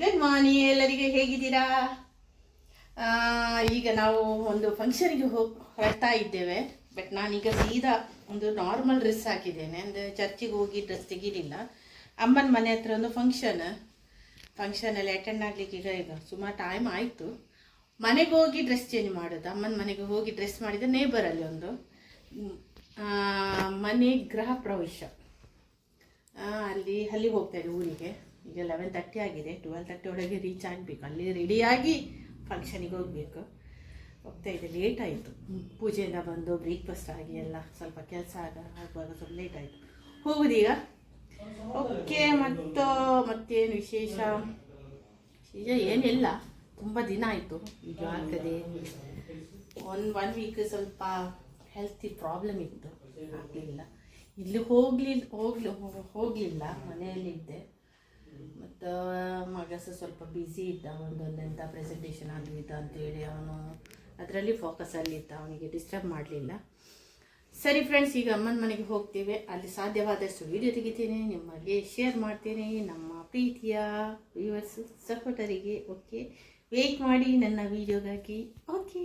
Good morning ಎಲ್ಲರಿಗೆ ಹೇಗಿದ್ದೀರಾ? ಈಗ ನಾವು ಒಂದು ಫಂಕ್ಷನಿಗೆ ಹೋಗಿ ಹೊರಡ್ತಾ ಇದ್ದೇವೆ. ಬಟ್ ನಾನೀಗ ಸೀದಾ ಒಂದು ನಾರ್ಮಲ್ ಡ್ರೆಸ್ ಹಾಕಿದ್ದೇನೆ. ಅಂದರೆ ಚರ್ಚಿಗೆ ಹೋಗಿ ಡ್ರೆಸ್ ತೆಗೀಲಿಲ್ಲ. ಅಮ್ಮನ ಮನೆ ಹತ್ರ ಒಂದು ಫಂಕ್ಷನ್ ಫಂಕ್ಷನಲ್ಲಿ ಅಟೆಂಡ್ ಆಗಲಿಕ್ಕೆ ಈಗ ಈಗ ಸುಮಾರು ಟೈಮ್ ಆಯಿತು. ಮನೆಗೆ ಹೋಗಿ ಡ್ರೆಸ್ ಚೇಂಜ್ ಮಾಡೋದು. ಅಮ್ಮನ ಮನೆಗೆ ಹೋಗಿ ಡ್ರೆಸ್ ಮಾಡಿದ ನೇಬರಲ್ಲಿ ಒಂದು. ಮನೆ ಗೃಹ ಪ್ರವೇಶ. ಅಲ್ಲಿ ಅಲ್ಲಿ ಹೋಗ್ತಾ ಇದ್ದೆ ಊರಿಗೆ. ಈಗ ಲೆವೆನ್ ತರ್ಟಿ ಆಗಿದೆ. ಟ್ವೆಲ್ ತರ್ಟಿ ಒಳಗೆ ರೀಚ್ ಆಗಬೇಕು. ಅಲ್ಲಿ ರೆಡಿಯಾಗಿ ಫಂಕ್ಷನಿಗೆ ಹೋಗಬೇಕು. ಹೋಗ್ತಾ ಇದೆ ಲೇಟ್ ಆಯಿತು. ಪೂಜೆಯಿಂದ ಬಂದು ಬ್ರೇಕ್ಫಾಸ್ಟ್ ಆಗಿ ಎಲ್ಲ ಸ್ವಲ್ಪ ಕೆಲಸ ಆಗ ಆಗುವಾಗ ಸ್ವಲ್ಪ ಲೇಟ್ ಆಯಿತು. ಹೋಗುದೀಗ ಓಕೆ ಮತ್ತು ಮತ್ತೇನು ವಿಶೇಷ? ಈಗ ಏನಿಲ್ಲ. ತುಂಬ ದಿನ ಆಯಿತು. ಈಗ ಆಗ್ತದೆ. ಒನ್ ಒನ್ ವೀಕ್ ಸ್ವಲ್ಪ ಹೆಲ್ತಿ ಪ್ರಾಬ್ಲಮ್ ಇತ್ತು. ಆಗಲಿಲ್ಲ. ಇಲ್ಲಿ ಹೋಗ್ಲಿಲ್ಲ ಹೋಗ್ಲಿ, ಹೋಗಲಿಲ್ಲ. ಮನೆಯಲ್ಲಿದ್ದೆ. ಮತ್ತು, ಮಗ ಸ್ವಲ್ಪ ಬ್ಯುಸಿ ಇದ್ದ ಒಂದೊಂದೆಂಥ ಪ್ರೆಸೆಂಟೇಷನ್ ಅದು ಇದು ಅಂತೇಳಿ ಅವನು ಅದರಲ್ಲಿ ಫೋಕಸಲ್ಲಿ ಇದ್ದ, ಅವನಿಗೆ ಡಿಸ್ಟರ್ಬ್ ಮಾಡಲಿಲ್ಲ. ಸರಿ ಫ್ರೆಂಡ್ಸ್ ಈಗ ಅಮ್ಮನ ಮನೆಗೆ ಹೋಗ್ತೇವೆ. ಅಲ್ಲಿ ಸಾಧ್ಯವಾದಷ್ಟು ವೀಡಿಯೋ ತೆಗಿತೀನಿ ನಿಮಗೆ ಶೇರ್ ಮಾಡ್ತೀನಿ, ನಮ್ಮ ಪ್ರೀತಿಯ ವ್ಯೂವರ್ಸ್ ಸಪೋರ್ಟರಿಗೆ ಓಕೆ ವೇಟ್ ಮಾಡಿ ನನ್ನ ವೀಡಿಯೋಗಾಗಿ okay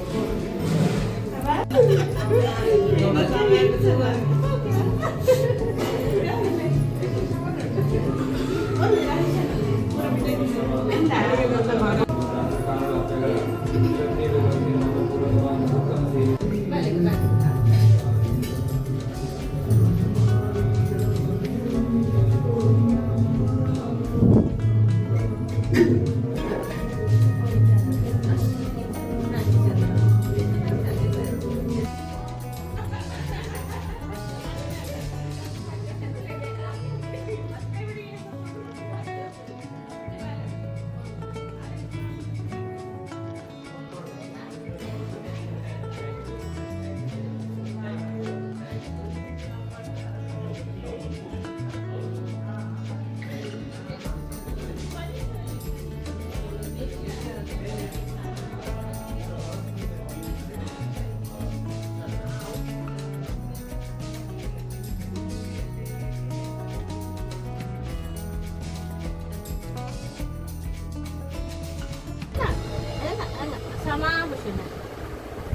sama muşuna.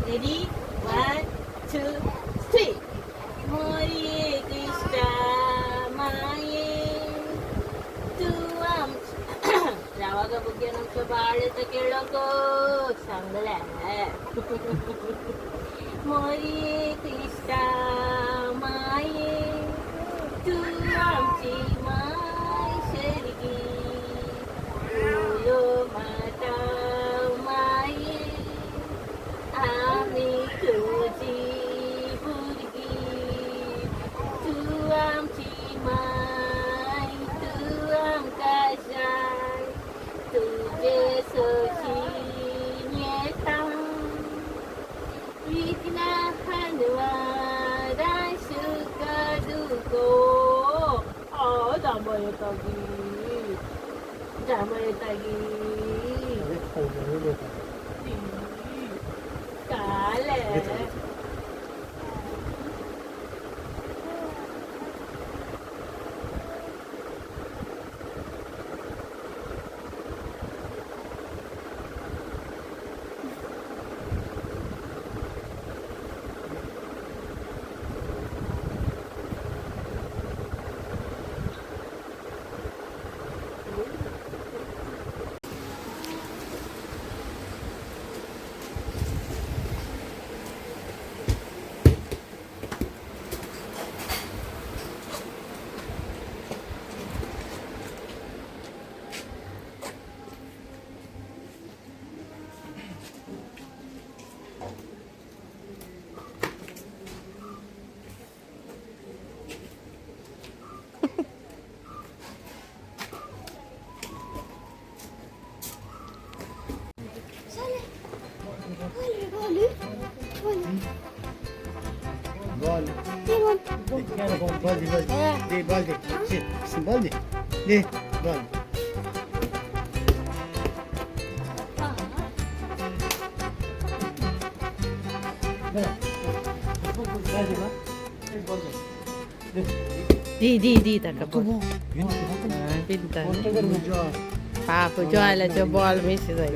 Ready? One, two, three. Hare Krishna Maye Tuam ರಾವಾಗ ಬಗ್ಗೆ ನಮ್ಗೆ ಬಾಳ ಕೇಳೋಕೋ ಸಂಗಲ ಮೊರಿಯೇ Sama yang Dei Baldi. Sì, sì, Baldi. Dei Baldi. Di, di, di, da capo. Pinta. Papo, joala, jo ball misi dai.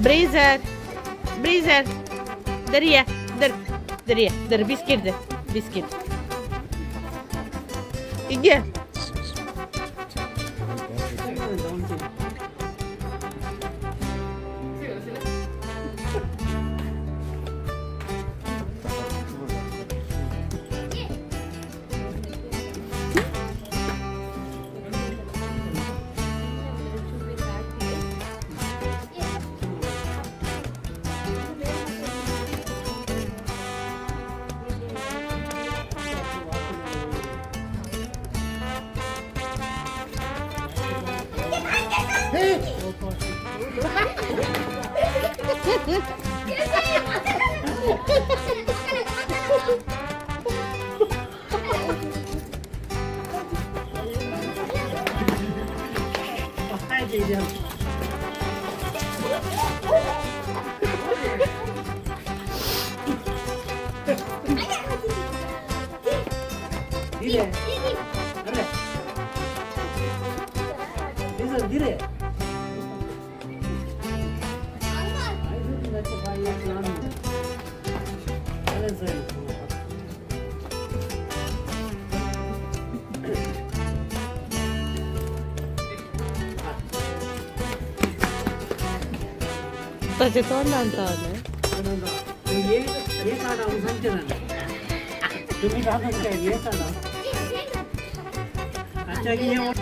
Breezer. Breezer. Дарья, Дар... Дарья, Дар, бискирди, бискирди. Иди. yiyeceğim. Dile. Dile. Kızım dile. Anne. Ayrıca da çok ayaklanmıyor. Öyle zayıf. 여기까지 떠난다 하네. 그러나 얘 얘가랑 상전하네. 여기가 하니까 얘가랑. 갑자기 형.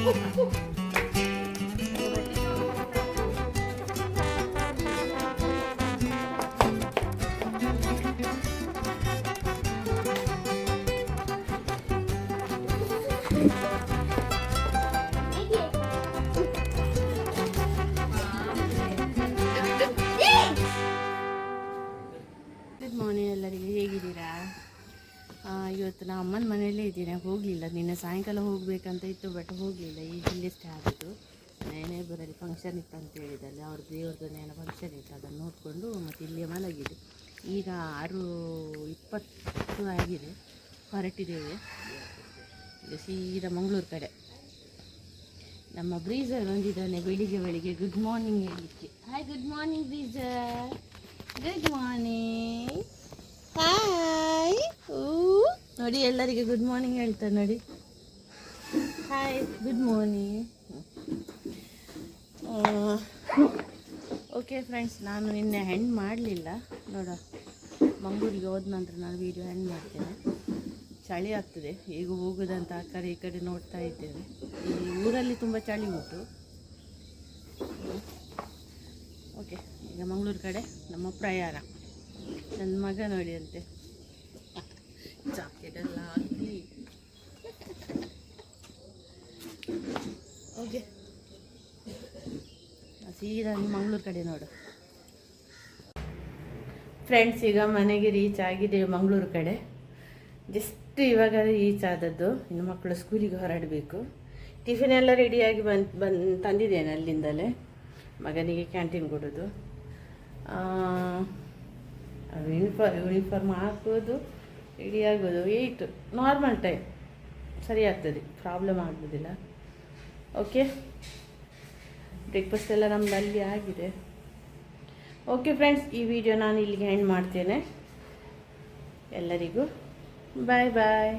Oh, oh, oh. ಇವತ್ತು ನಾ ಅಮ್ಮನ ಮನೆಯಲ್ಲೇ ಇದ್ದೀನಿ ಹೋಗಲಿಲ್ಲ. ನಿನ್ನೆ ಸಾಯಂಕಾಲ ಹೋಗಬೇಕಂತ ಇತ್ತು ಬಟ್ ಹೋಗಲಿಲ್ಲ. ಈಗ ಸ್ಟೇ ಆಗಿದ್ದು. ಬರಲಿ ಫಂಕ್ಷನ್ ಇತ್ತು ಅಂತ ಹೇಳಿದಲ್ಲಿ ಅವ್ರ ದೇವ್ರದ್ದು ಏನೋ ಫಂಕ್ಷನ್ ಇತ್ತು. ಅದನ್ನು ನೋಡಿಕೊಂಡು ಮತ್ತು ಇಲ್ಲಿ ಮಲಗಿದೆ ಈಗ ಆರು ಇಪ್ಪತ್ತು ಆಗಿದೆ. ಹೊರಟಿದ್ದೇವೆ. ಈಗ ಸೀದಾ ಮಂಗಳೂರು ಕಡೆ. ನಮ್ಮ ಬ್ರೀಜರ್ ಬಂದಿದ್ದಾನೆ ಬೆಳಿಗ್ಗೆ ಬೆಳಿಗ್ಗೆ. ಗುಡ್ ಮಾರ್ನಿಂಗ್ ಹೇಳಲಿಕ್ಕೆ hi good morning Breezer. Good morning hi ಓ ನೋಡಿ, ಎಲ್ಲರಿಗೆ ಗುಡ್ ಮಾರ್ನಿಂಗ್ ಹೇಳ್ತಾರೆ ನೋಡಿ. Hi good morning okay friends ನಾನು ನಿನ್ನೆ ಹೆಣ್ಣು ಮಾಡಲಿಲ್ಲ. ನೋಡ, ಮಂಗಳೂರಿಗೆ ಹೋದ ನಂತರ ನಾನು ವೀಡಿಯೋ ಹೆಣ್ಣು ಮಾಡ್ತೇನೆ. ಚಳಿ ಆಗ್ತದೆ, ಈಗ ಹೋಗೋದಂತ ಆ ಕಡೆ ಈ ಕಡೆ ನೋಡ್ತಾ ಇದ್ದೇವೆ ಈ ಊರಲ್ಲಿ ತುಂಬ ಚಳಿ ಉಂಟು. ಓಕೆ ಈಗ ಮಂಗಳೂರು ಕಡೆ ನಮ್ಮ ಪ್ರಯಾಣ. ನನ್ನ ಮಗ ನೋಡಿ ಅಂತೆ. ಜಾಕೆಟ್ ಎಲ್ಲ ಹಾಕಿ ಓಕೆ ಸೀದಾ ಮಂಗಳೂರು ಕಡೆ ನೋಡು ಫ್ರೆಂಡ್ಸ್ ಈಗ ಮನೆಗೆ ರೀಚ್ ಆಗಿದೆ ಮಂಗಳೂರು ಕಡೆ. ಜಸ್ಟ್ ಇವಾಗ ರೀಚ್ ಆದದ್ದು ಇನ್ನು ಮಕ್ಕಳು ಸ್ಕೂಲಿಗೆ ಹೊರಡಬೇಕು. ಟಿಫಿನ್ ಎಲ್ಲ ರೆಡಿಯಾಗಿ ಬಂದು ಬಂದು, ತಂದಿದ್ದೇನೆ ಅಲ್ಲಿಂದಲೇ. ಮಗನಿಗೆ ಕ್ಯಾಂಟೀನ್ ಕೊಡೋದು. ಯೂನಿಫಾರ್ಮ್ ಯೂನಿಫಾರ್ಮ್ ಹಾಕೋದು ರೆಡಿ ಆಗೋದು. ಏಯ್ಟ್ ನಾರ್ಮಲ್ ಟೈಮ್ ಸರಿ ಆಗ್ತದೆ. ಪ್ರಾಬ್ಲಮ್ ಆಗೋದಿಲ್ಲ. ಓಕೆ ಬ್ರೇಕ್ಫಾಸ್ಟ್ ಎಲ್ಲ ನಮ್ದು ಅಲ್ಲಿ ಆಗಿದೆ. ಓಕೆ ಫ್ರೆಂಡ್ಸ್ ಈ ವಿಡಿಯೋ ನಾನು ಇಲ್ಲಿಗೆ ಎಂಡ್ ಮಾಡ್ತೇನೆ. ಎಲ್ಲರಿಗೂ ಬಾಯ್ ಬಾಯ್